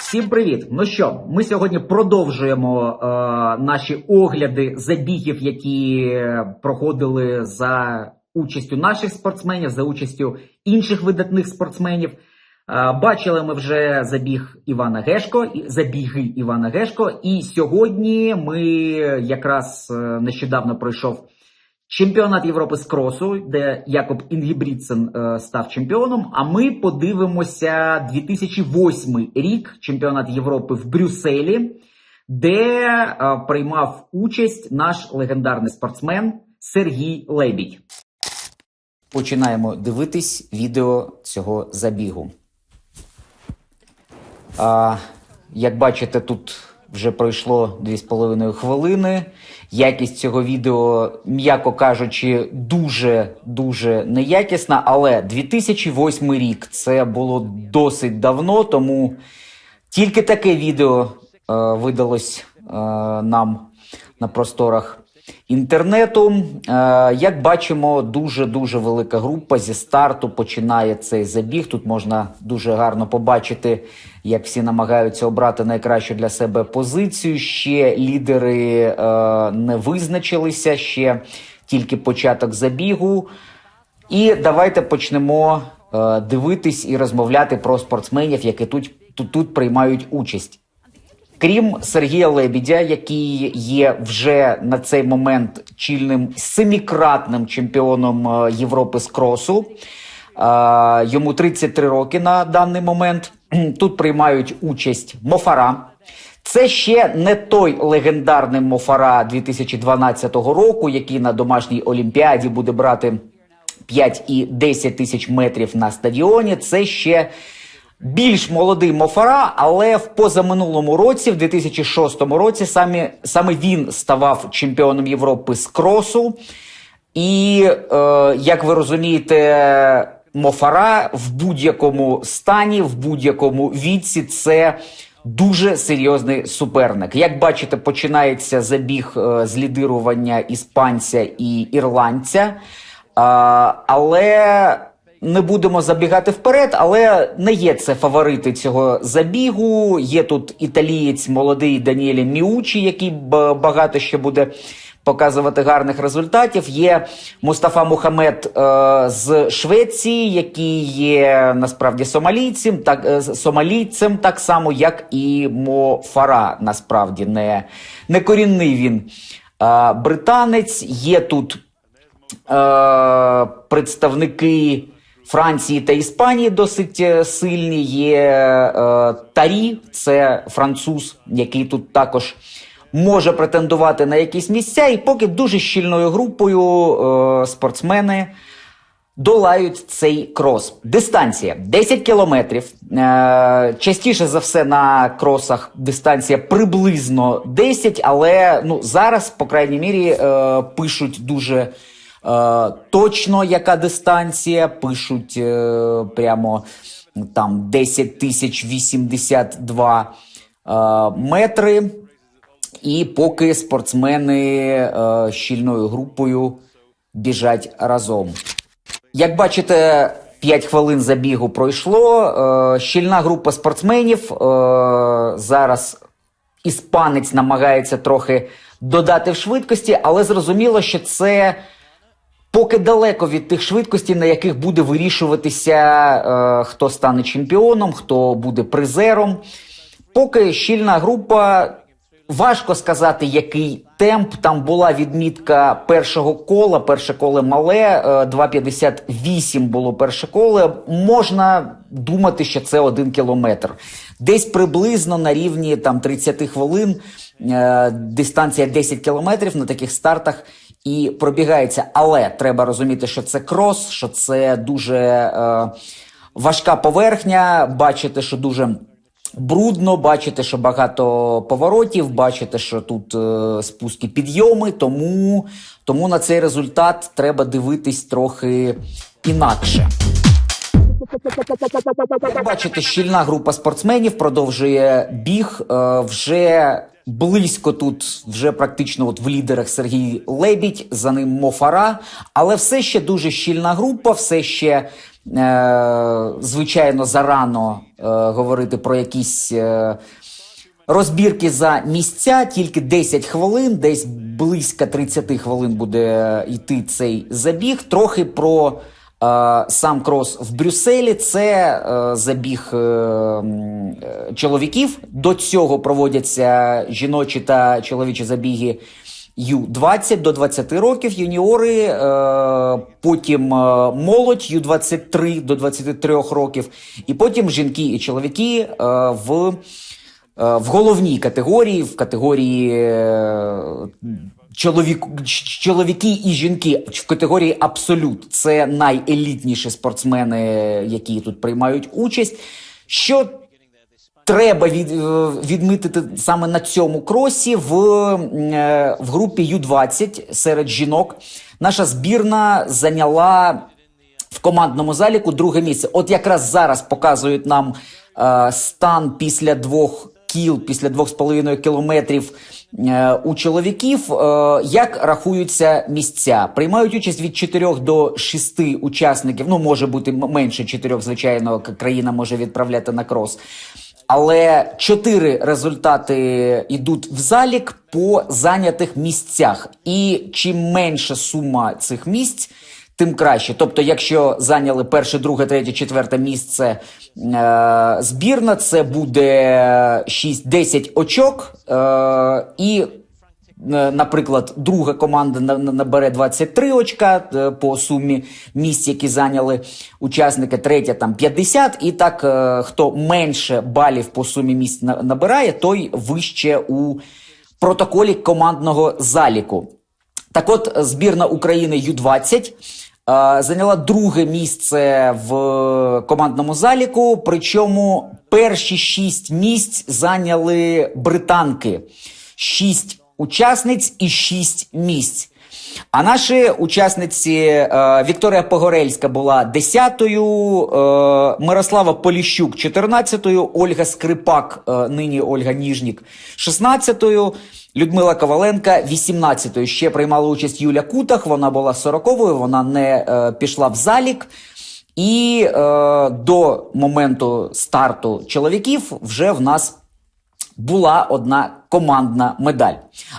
Всім привіт! Ну що, ми сьогодні продовжуємо е, наші огляди забігів, які проходили за участю наших спортсменів, за участю інших видатних спортсменів. Бачили ми вже забіг Івана Гешко, забіги Івана Гешко. І сьогодні ми якраз е, нещодавно пройшов чемпіонат Європи з кросу, де Якоб Інгібрідсен е, став чемпіоном. А ми подивимося 2008 рік чемпіонат Європи в Брюсселі, де е, приймав участь наш легендарний спортсмен Сергій Лебідь. Починаємо дивитись відео цього забігу. А, як бачите, тут вже пройшло 2,5 хвилини. Якість цього відео, м'яко кажучи, дуже дуже неякісна. Але 2008 рік це було досить давно, тому тільки таке відео е, видалось е, нам на просторах інтернету. Е, як бачимо, дуже дуже велика група зі старту починає цей забіг. Тут можна дуже гарно побачити, як всі намагаються обрати найкращу для себе позицію. Ще лідери е, не визначилися, ще тільки початок забігу. І давайте почнемо е, дивитись і розмовляти про спортсменів, які тут, тут, тут приймають участь. Крім Сергія Лебідя, який є вже на цей момент чільним семікратним чемпіоном е, Європи з кросу. Е, Йому 33 роки на даний момент. Тут приймають участь Мофара. Це ще не той легендарний Мофара 2012 року, який на домашній олімпіаді буде брати 5 і 10 тисяч метрів на стадіоні. Це ще більш молодий Мофара, але в позаминулому році, в 2006 році, саме, саме він ставав чемпіоном Європи з кросу. І, е, як ви розумієте, Мофара в будь-якому стані, в будь-якому віці це дуже серйозний суперник. Як бачите, починається забіг е, з лідирування іспанця і ірландця. А, але не будемо забігати вперед, але не є це фаворити цього забігу. Є тут італієць молодий Даніелі Міучі, який багато ще буде показувати гарних результатів. Є Мустафа Мухамед е, з Швеції, який є насправді сомалійцем, так е, сомалійцем, так само, як і Мо Фара. Насправді не, не корінний він. Е, британець є тут е, представники Франції та Іспанії досить е, сильні. Є е, Тарі, це француз, який тут також може претендувати на якісь місця. І поки дуже щільною групою е, спортсмени долають цей крос. Дистанція 10 кілометрів. Е, частіше за все на кросах дистанція приблизно 10, але ну зараз, по крайній мірі, е, пишуть дуже точно, яка дистанція. Пишуть е, прямо там 10 тисяч 82 е, метри. І поки спортсмени е, щільною групою біжать разом. Як бачите, 5 хвилин забігу пройшло. Е, щільна група спортсменів. Е, зараз іспанець намагається трохи додати в швидкості, але зрозуміло, що це поки далеко від тих швидкостей, на яких буде вирішуватися, е, хто стане чемпіоном, хто буде призером. Поки щільна група. Важко сказати, який темп. Там була відмітка першого кола. Перше коло мале, е, 2,58 було перше коло. Можна думати, що це один кілометр. Десь приблизно на рівні там 30 хвилин. е, Дистанція 10 кілометрів на таких стартах і пробігається. Але треба розуміти, що це крос, що це дуже е, важка поверхня. Бачите, що дуже брудно, бачите, що багато поворотів, бачите, що тут е, спуски підйоми, тому, тому на цей результат треба дивитись трохи інакше. Бачите, щільна група спортсменів продовжує біг. Е, вже близько тут вже практично от в лідерах Сергій Лебідь, за ним Мофара, але все ще дуже щільна група, все ще. Е, звичайно, зарано е, говорити про якісь е, розбірки за місця, тільки 10 хвилин, десь близько 30 хвилин буде йти цей забіг. Трохи про сам крос в Брюсселі. Це е, забіг е, е, чоловіків. До цього проводяться жіночі та чоловічі забіги. Ю-20 до 20 років юніори, е, потім е, молодь Ю-23 до 23 років, і потім жінки і чоловіки е, в, е, в головній категорії, в категорії е, чоловік, чоловіки і жінки, в категорії абсолют. Це найелітніші спортсмени, які тут приймають участь. Що Треба від, е, відмітити саме на цьому кросі в, е, в групі Ю-20 серед жінок. Наша збірна зайняла в командному заліку друге місце. От якраз зараз показують нам е, стан після двох кіл, після двох з половиною кілометрів у чоловіків. Е, як рахуються місця? Приймають участь від 4 до 6 учасників. Ну, може бути менше 4, звичайно, країна може відправляти на крос. Але чотири результати йдуть в залік по зайнятих місцях. І чим менша сума цих місць, тим краще. Тобто, якщо зайняли перше, друге, третє, четверте місце е, збірна, це буде 6-10 очок. Е, і Е, Наприклад, друга команда на- на- набере 23 очка е, по сумі місць, які зайняли учасники, третя там 50, і так е, хто менше балів по сумі місць набирає, той вище у протоколі командного заліку. Так от, збірна України Ю-20 е, зайняла друге місце в командному заліку. Причому перші шість місць зайняли британки. Шість учасниць і шість місць. А наші учасниці е, Вікторія Погорельська була 10-ю, е, Мирослава Поліщук 14-ю, Ольга Скрипак, е, нині Ольга Ніжнік 16-ю, Людмила Коваленка 18-ю. Ще приймала участь Юля Кутах, вона була 40-ю, вона не е, пішла в залік. І е, до моменту старту чоловіків вже в нас була одна командна медаль.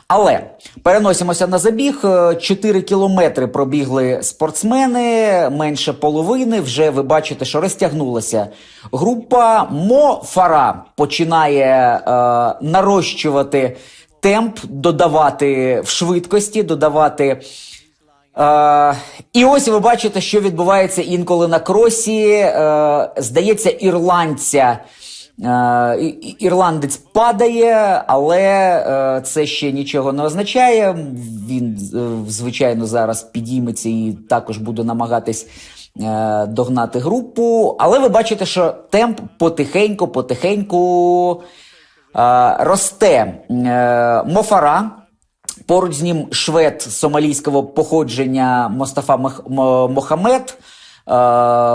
Але переносимося на забіг. Е, 4 кілометри пробігли спортсмени, менше половини. Вже ви бачите, що розтягнулася група. Мо Фара починає е, нарощувати темп, додавати в швидкості, додавати. Е, і ось ви бачите, що відбувається інколи на кросі. Е, здається, ірландця. Е, Ірландець падає, але е, це ще нічого не означає. Він, е, звичайно, зараз підійметься і також буде намагатись догнати групу. Але ви бачите, що темп потихеньку, потихеньку росте. Е, Мофара. Поруч з ним швед сомалійського походження Мостафа Мохамед. Е,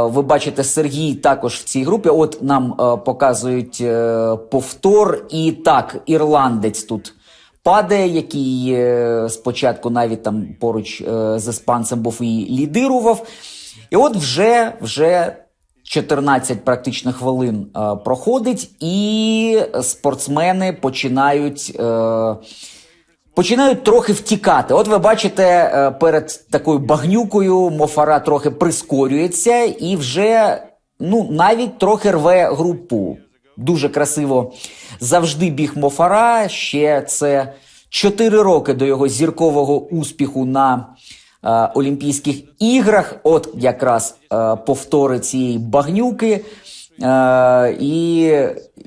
Ви бачите, Сергій також в цій групі. От нам е, показують е, повтор. І так, ірландець тут падає, який е, спочатку навіть там поруч е, з іспанцем був і лідирував. І от вже, вже 14 практично хвилин е, проходить, і спортсмени починають. Е, починають трохи втікати. От ви бачите, е, перед такою багнюкою Мофара трохи прискорюється і вже ну, навіть трохи рве групу. Дуже красиво завжди біг Мофара. Ще це 4 роки до його зіркового успіху на е, Олімпійських іграх. От якраз е, повтори цієї багнюки. Е, і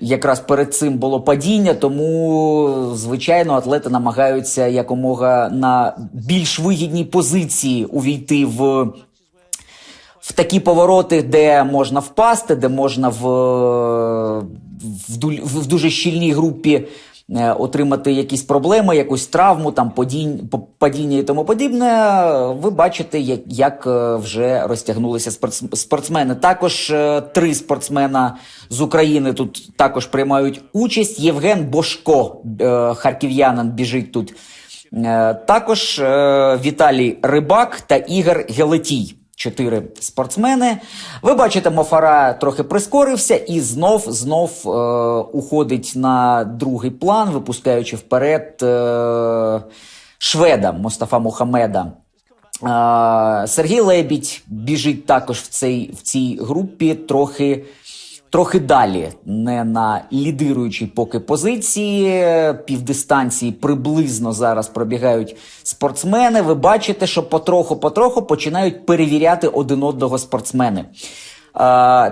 якраз перед цим було падіння, тому звичайно атлети намагаються якомога на більш вигідній позиції увійти в, в такі повороти, де можна впасти, де можна в, в, в дуже щільній групі отримати якісь проблеми, якусь травму, там падінь, падіння і тому подібне. Ви бачите, як, як е, вже розтягнулися спортсмени. Також е, три спортсмена з України тут також приймають участь. Євген Бошко, харків'янин, біжить тут. Також Віталій Рибак та Ігор Гелетій чотири спортсмени. Ви бачите, Мофара трохи прискорився і знов знов е, уходить на другий план, випускаючи вперед е, шведа Мустафа Мухамеда. Е, Сергій Лебідь біжить також в цій, в цій групі трохи трохи далі, не на лідируючій поки позиції. Півдистанції приблизно зараз пробігають спортсмени. Ви бачите, що потроху-потроху починають перевіряти один одного спортсмени.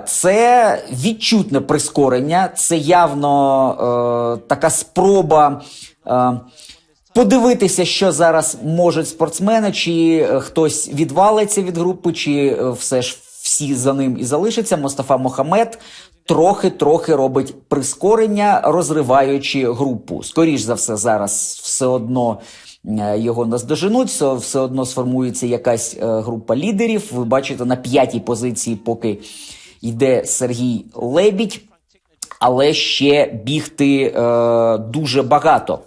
Це відчутне прискорення, це явно е, така спроба. Е, Подивитися, що зараз можуть спортсмени, чи хтось відвалиться від групи, чи все ж всі за ним і залишаться. Мустафа Мохамед трохи-трохи робить прискорення, розриваючи групу. Скоріш за все, зараз все одно. Е, його наздоженуть, все, все одно сформується якась е, група лідерів. Ви бачите, на п'ятій позиції поки йде Сергій Лебідь, але ще бігти е, дуже багато.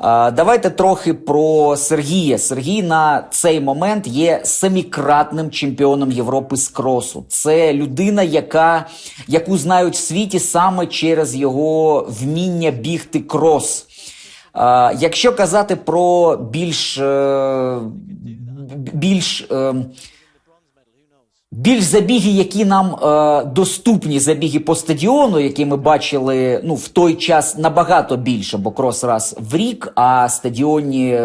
Давайте трохи про Сергія. Сергій на цей момент є семікратним чемпіоном Європи з кросу. Це людина, яка, яку знають в світі саме через його вміння бігти крос. Якщо казати про більш е, більш ем, більш забіги, які нам е, доступні забіги по стадіону, які ми бачили ну, в той час набагато більше, бо крос раз в рік, а стадіонні е,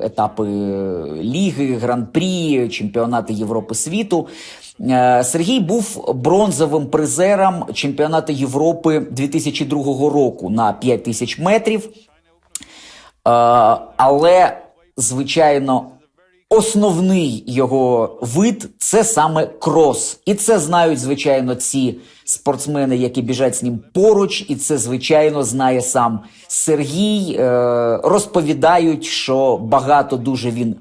етапи Ліги, Гран-прі, чемпіонати Європи світу. Е, Сергій був бронзовим призером чемпіонату Європи 2002 року на 5 тисяч метрів. Е, але, звичайно, Основний його вид це саме крос, і це знають звичайно ці спортсмени, які біжать з ним поруч, і це звичайно знає сам Сергій. Е, Розповідають, що багато дуже він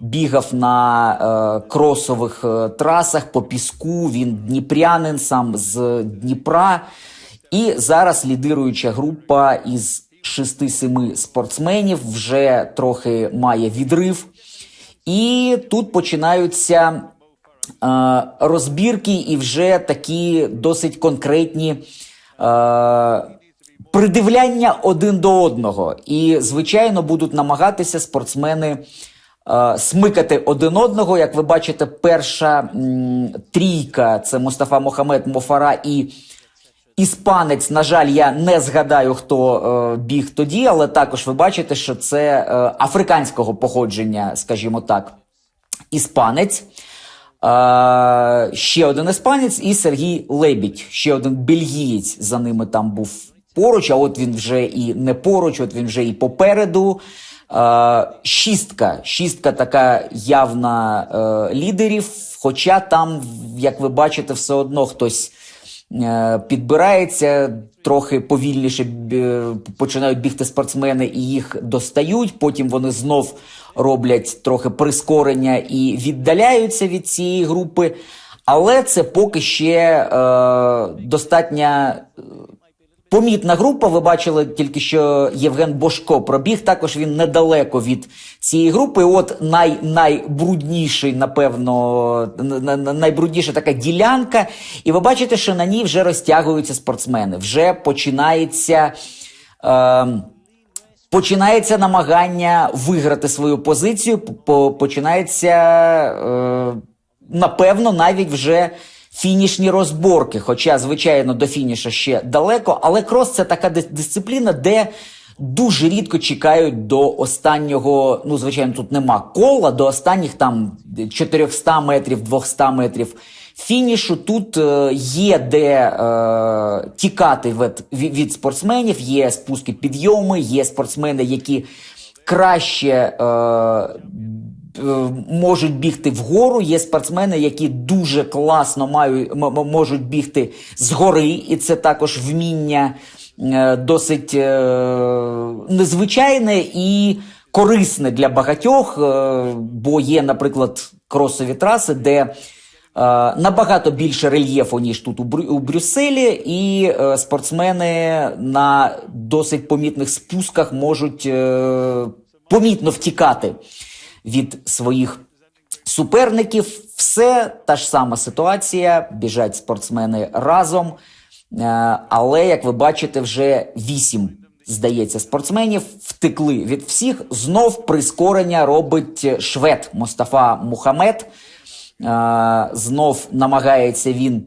бігав на е, кросових е, трасах по піску. Він дніпрянин сам з Дніпра, і зараз лідируюча група із шести-семи спортсменів вже трохи має відрив. І тут починаються е, розбірки і вже такі досить конкретні. Е, Придивляння один до одного, і звичайно будуть намагатися спортсмени е, смикати один одного. Як ви бачите, перша м, трійка це Мустафа Мохамед Мофара і Іспанець, на жаль, я не згадаю, хто е, біг тоді, але також ви бачите, що це е, африканського походження, скажімо так, іспанець. Е, ще один іспанець і Сергій Лебідь, ще один бельгієць за ними там був поруч, а от він вже і не поруч, от він вже і попереду. Е, шістка, шістка така явна е, лідерів. Хоча там, як ви бачите, все одно хтось. Е, підбирається трохи повільніше починають бігти спортсмени і їх достають. Потім вони знов роблять трохи прискорення і віддаляються від цієї групи. Але це поки ще е, достатньо Помітна група, ви бачили тільки що Євген Бошко пробіг. Також він недалеко від цієї групи. От най, найбрудніший, напевно, найбрудніша така ділянка. І ви бачите, що на ній вже розтягуються спортсмени. Вже починається. Е, Починається намагання виграти свою позицію. Починається, е, напевно, навіть вже фінішні розборки. Хоча, звичайно, до фініша ще далеко, але крос це така дисципліна, де дуже рідко чекають до останнього. Ну, звичайно, тут нема кола, до останніх там 400 метрів, 200 метрів. Фінішу тут е, є де е, тікати від, від спортсменів, є спуски підйоми, є спортсмени, які краще е, можуть бігти вгору. Є спортсмени, які дуже класно мають, можуть бігти згори, і це також вміння. е, досить е, незвичайне і корисне для багатьох, е, бо є, наприклад, кросові траси, де е, набагато більше рельєфу, ніж тут у, Брюсселі, і е, спортсмени на досить помітних спусках можуть е, помітно втікати від своїх суперників. Все та ж сама ситуація. Біжать спортсмени разом. Е, але, як ви бачите, вже вісім, здається, спортсменів втекли від всіх. Знов прискорення робить швед Мустафа Мухамед. Е, знов намагається він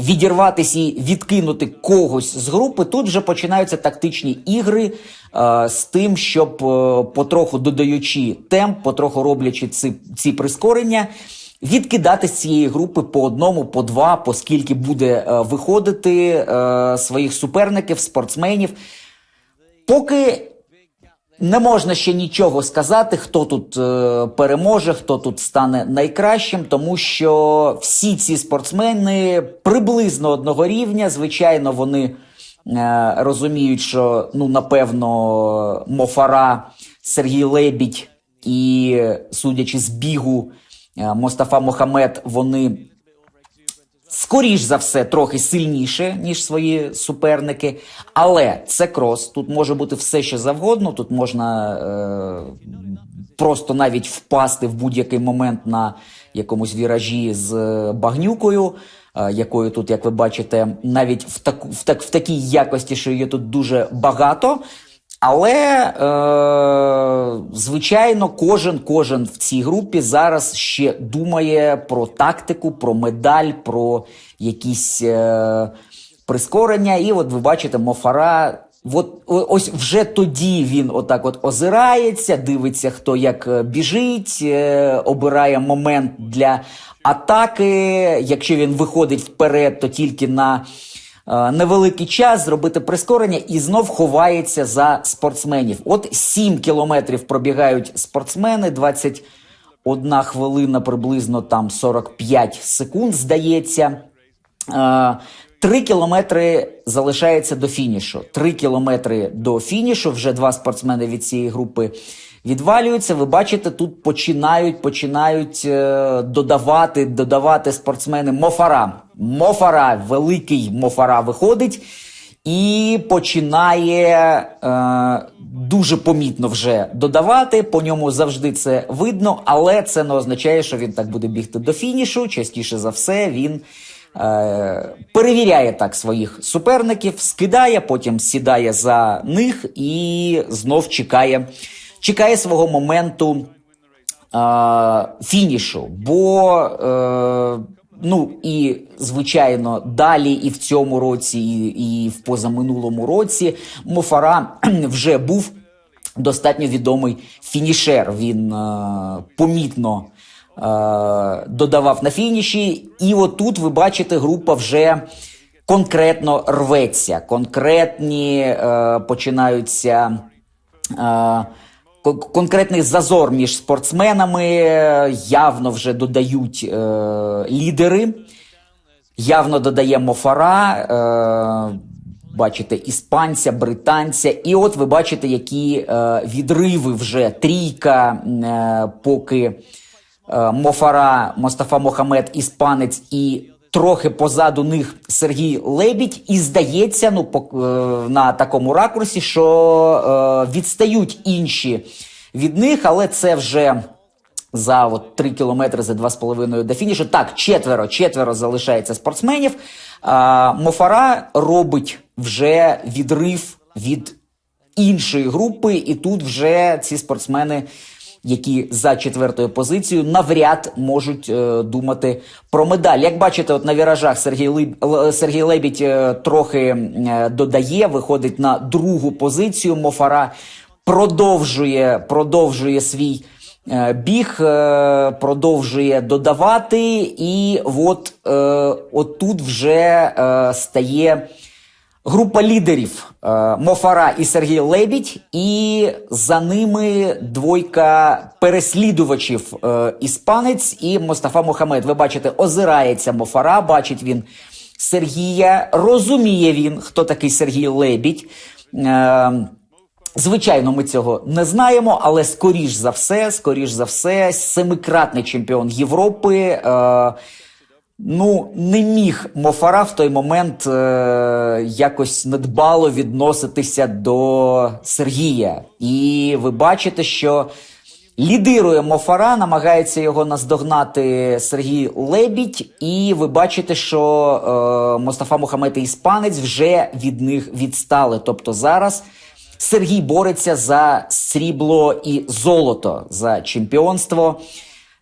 відірватися і відкинути когось з групи. Тут вже починаються тактичні ігри е, з тим, щоб е, потроху додаючи темп, потроху роблячи ці, ці прискорення. Відкидати з цієї групи по одному, по два, по скільки буде е, виходити е, своїх суперників, спортсменів. Поки не можна ще нічого сказати, хто тут е, переможе, хто тут стане найкращим, тому що всі ці спортсмени приблизно одного рівня. Звичайно, вони е, розуміють, що ну напевно Мофара, Сергій Лебідь і, судячи з бігу, е, Мостафа Мохамед, вони скоріш за все, трохи сильніше, ніж свої суперники. Але це крос. Тут може бути все, що завгодно. Тут можна е, просто навіть впасти в будь-який момент на якомусь віражі з багнюкою. е, Якою тут, як ви бачите, навіть в таку в так в такій якості, що її тут дуже багато. Але е, звичайно, кожен кожен в цій групі зараз ще думає про тактику, про медаль, про якісь е, прискорення. І от ви бачите, Мофара. От ось вже тоді він отак от озирається, дивиться, хто як е, біжить, е, обирає момент для атаки. Якщо він виходить вперед, то тільки на невеликий час зробити прискорення і знов ховається за спортсменів. От 7 кілометрів пробігають спортсмени, 21 хвилина, приблизно там 45 секунд, здається. Е, Три кілометри залишається до фінішу. Три кілометри до фінішу. Вже два спортсмени від цієї групи відвалюються. Ви бачите, тут починають починають е, додавати, додавати спортсмени Мофара. Мофара, великий Мофара виходить і починає е, дуже помітно вже додавати. По ньому завжди це видно, але це не означає, що він так буде бігти до фінішу. Частіше за все, він. Е, перевіряє так своїх суперників, скидає, потім сідає за них і знов чекає, чекає свого моменту е, фінішу. Бо, е, ну і звичайно, далі і в цьому році, і, і в позаминулому році Мофара вже був достатньо відомий фінішер. Він е, помітно е, додавав на фініші. І отут ви бачите, група вже конкретно рветься. Конкретні е, починаються. Е, Конкретний зазор між спортсменами е, явно вже додають е, лідери, явно додає Мофара, е, бачите, іспанця, британця. І от ви бачите, які е, відриви вже трійка, е, поки е, Мофара, Мостафа Мохамед, іспанець і трохи позаду них Сергій Лебідь. І здається, ну пок- е, на такому ракурсі, що е, відстають інші від них, але це вже. За от 3 кілометри за 2,5 до фінішу. Так, четверо, четверо залишається спортсменів. А, Мофара робить вже відрив від іншої групи, і тут вже ці спортсмени, які за четвертою позицією, навряд можуть е, думати про медаль. Як бачите, от на віражах Сергій, Либ... Сергій Лебідь е, трохи е, додає, виходить на другу позицію. Мофара продовжує, продовжує свій. Е, Біг е, продовжує додавати, і от, е, от тут вже стає група лідерів е, Мофара і Сергій Лебідь, і за ними двойка переслідувачів е, іспанець і Мустафа Мохамед. Ви бачите, озирається Мофара, бачить він Сергія. Розуміє він, хто такий Сергій Лебідь. Е, Звичайно, ми цього не знаємо, але скоріш за все, скоріш за все, семикратний чемпіон Європи. Ну, не міг Мофара в той момент е, якось недбало відноситися до Сергія. І ви бачите, що лідирує Мофара, намагається його наздогнати Сергій Лебідь, і ви бачите, що е, Мустафа Мухаммед і Іспанець вже від них відстали. Тобто зараз Сергій бореться за срібло і золото за чемпіонство.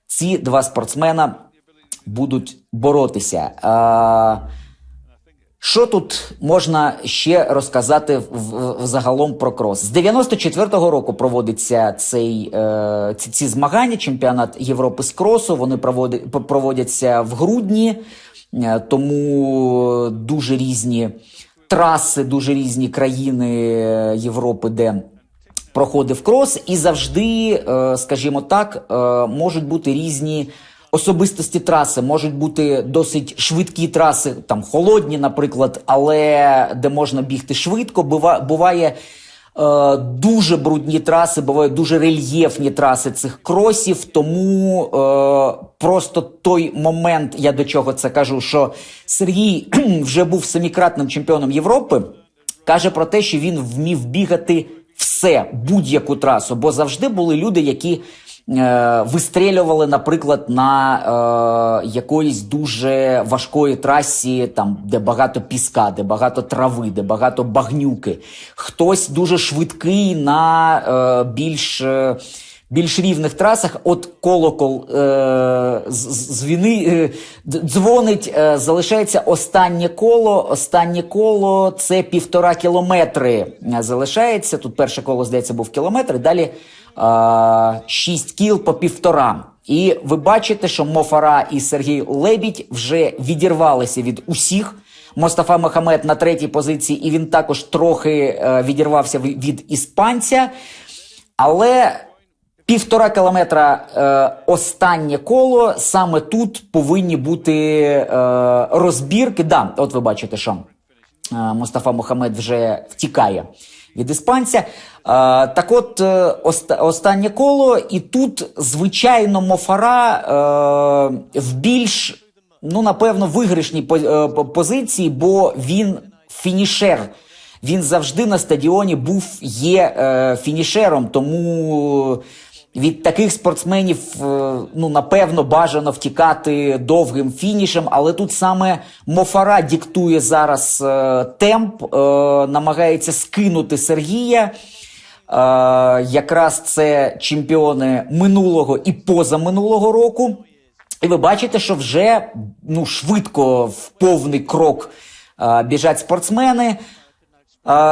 Ці два спортсмена будуть боротися. А, що тут можна ще розказати в, в загалом про крос? З 94-го року проводиться цей, е, ці, ці змагання, чемпіонат Європи з кросу. Вони проводять, проводяться в грудні, е, тому дуже різні траси, дуже різні країни Європи, де проходив крос, і завжди, е, скажімо так, е, можуть бути різні особистості траси можуть бути досить швидкі траси, там холодні, наприклад, але де можна бігти швидко. Буває е, дуже брудні траси, бувають дуже рельєфні траси цих кросів. Тому е, просто той момент, я до чого це кажу, що Сергій вже був семікратним чемпіоном Європи, каже про те, що він вмів бігати все, будь-яку трасу, бо завжди були люди, які. Е, вистрілювали, наприклад, на е, якоїсь дуже важкої трасі, там де багато піска, де багато трави, де багато багнюки. Хтось дуже швидкий на е, більш е, більш рівних трасах. От колокол е, звіни, е, дзвонить, е, залишається останнє коло. Останнє коло це півтора кілометри. Залишається. Тут перше коло, здається, був кілометр. Далі. 6 кіл по півтора. І ви бачите, що Мофара і Сергій Лебідь вже відірвалися від усіх. Мостафа Мохамед на третій позиції, і він також трохи е, відірвався від іспанця. Але півтора кілометра е, останнє коло саме тут повинні бути е, розбірки. Да, от ви бачите, що е, Мустафа Мохамед вже втікає від іспанця. Так от е, останнє коло, і тут, звичайно, Мофара е, в більш, ну, напевно, виграшній е, позиції, бо він фінішер. Він завжди на стадіоні був є фінішером, тому від таких спортсменів, е, ну напевно, бажано втікати довгим фінішем, але тут саме Мофара диктує зараз е, темп, е, намагається скинути Сергія. Якраз це чемпіони минулого і позаминулого року. І ви бачите, що вже ну, швидко в повний крок біжать спортсмени.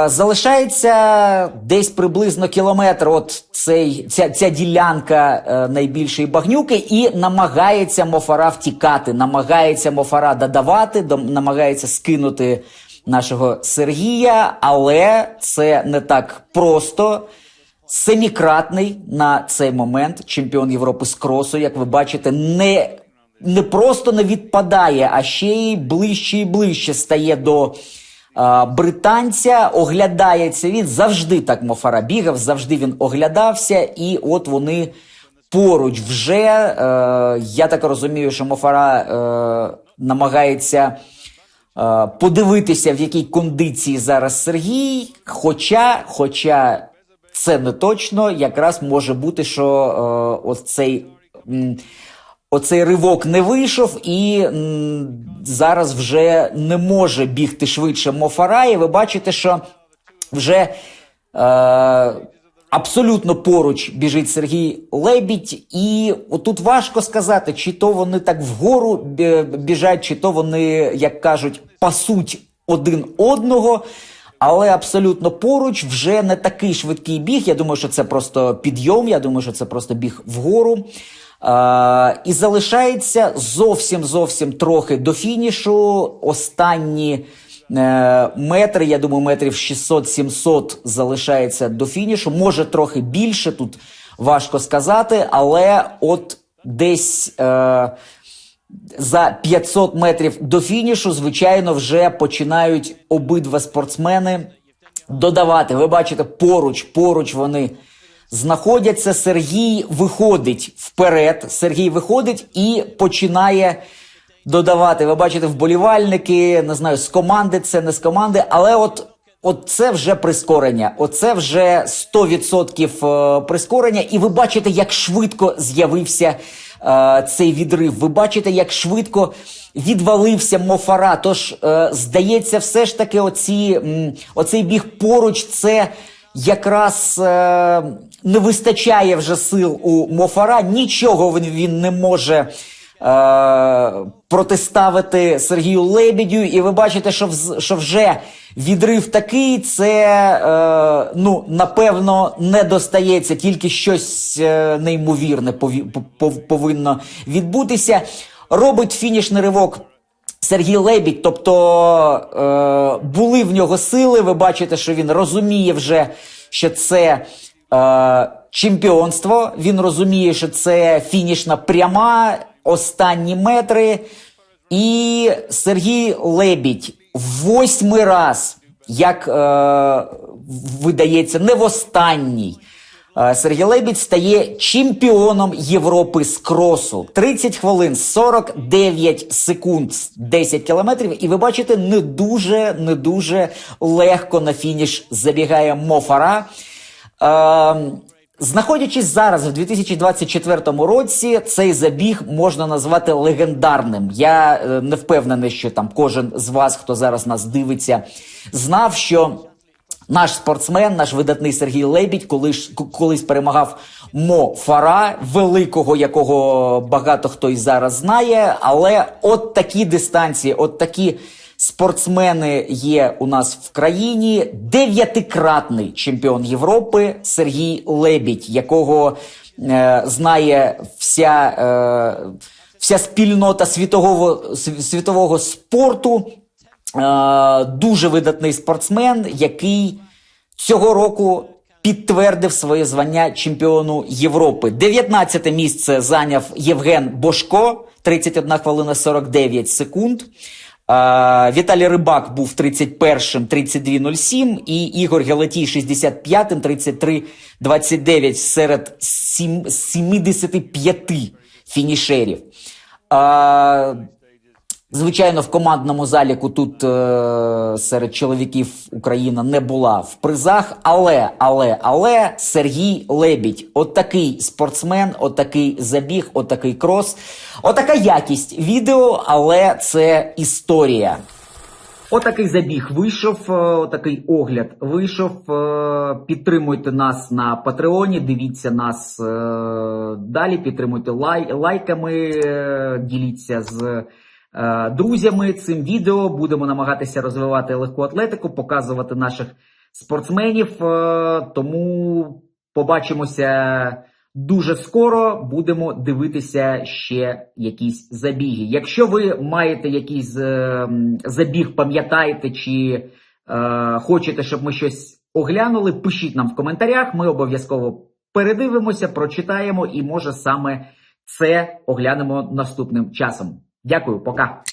Залишається десь приблизно кілометр. От цей ця ця ділянка е, найбільшої багнюки, і намагається Мофара втікати, намагається Мофара додавати, намагається скинути нашого Сергія, але це не так просто. Семікратний на цей момент чемпіон Європи з кросу, як ви бачите, не не просто не відпадає, а ще й ближче і ближче стає до британця, оглядається він завжди так Мофара бігав, завжди він оглядався, і от вони поруч вже. Е, я так розумію, що Мофара е, намагається. Е, подивитися, в якій кондиції зараз Сергій. Хоча хоча це не точно, якраз може бути, що е, ось цей Оцей ривок не вийшов і зараз вже не може бігти швидше Мофара. І ви бачите, що вже е, абсолютно поруч біжить Сергій Лебідь. І тут важко сказати, чи то вони так вгору біжать, чи то вони, як кажуть, пасуть один одного. Але абсолютно поруч вже не такий швидкий біг. Я думаю, що це просто підйом. Я думаю, що це просто біг вгору. І залишається зовсім зовсім трохи до фінішу. Останні е, метри, я думаю, метрів 600-700 залишається до фінішу. Може трохи більше, тут важко сказати, але от десь. Е, за 500 метрів до фінішу, звичайно, вже починають обидва спортсмени додавати. Ви бачите, поруч, поруч вони знаходяться. Сергій виходить вперед. Сергій виходить і починає додавати. Ви бачите, вболівальники, не знаю, з команди це не з команди, але от. От це вже прискорення, оце вже 100% е, прискорення, і ви бачите, як швидко з'явився е, цей відрив. Ви бачите, як швидко відвалився Мофара. Тож, е, здається, все ж таки, оці, м, оцей біг поруч, це якраз е, не вистачає вже сил у Мофара. Нічого він, він не може. Е, протиставити Сергію Лебідю, і ви бачите, що що вже відрив такий, це е, ну напевно не достається, тільки щось е, неймовірне повинно відбутися. Робить фінішний ривок. Сергій Лебідь, тобто е, були в нього сили. Ви бачите, що він розуміє вже, що це е, чемпіонство. Він розуміє, що це фінішна пряма, останні метри. І Сергій Лебідь восьмий раз, як е, видається, не в останній. Е, Сергій Лебідь стає чемпіоном Європи з кросу. 30 хвилин, 49 секунд, 10 кілометрів. І ви бачите, не дуже, не дуже легко на фініш забігає Мофара. Е, Знаходячись зараз в 2024 році, цей забіг можна назвати легендарним. Я е, не впевнений, що там кожен з вас, хто зараз нас дивиться, знав, що наш спортсмен, наш видатний Сергій Лебідь, колись, колись перемагав Мо Фара, великого, якого багато хто і зараз знає. Але от такі дистанції, от такі спортсмени є у нас в країні. Дев'ятикратний чемпіон Європи Сергій Лебідь, якого е, знає вся, е, вся спільнота світового, світового спорту. Е, дуже видатний спортсмен, який цього року підтвердив своє звання чемпіону Європи. 19 місце зайняв Євген Бошко, 31 хвилина 49 секунд. Е, Віталій Рибак був 31-м 32.07 і Ігор Гелетій 65-м 33.29 серед сім- 75 фінішерів. Звичайно, в командному заліку тут е, серед чоловіків Україна не була в призах, але, але, але Сергій Лебідь, отакий спортсмен, отакий забіг, отакий крос, отака якість відео, але це історія. Отакий забіг вийшов, е, отакий огляд вийшов. Е, Підтримуйте нас на Патреоні, дивіться нас е, далі, підтримуйте лай, лайками, діліться з друзями цим відео. Будемо намагатися розвивати легку атлетику, показувати наших спортсменів. Е, Тому побачимося дуже скоро. Будемо дивитися ще якісь забіги. Якщо ви маєте якийсь е, забіг, пам'ятаєте чи е, хочете, щоб ми щось оглянули, пишіть нам в коментарях. Ми обов'язково передивимося, прочитаємо і може саме це оглянемо наступним часом. Дякую, пока.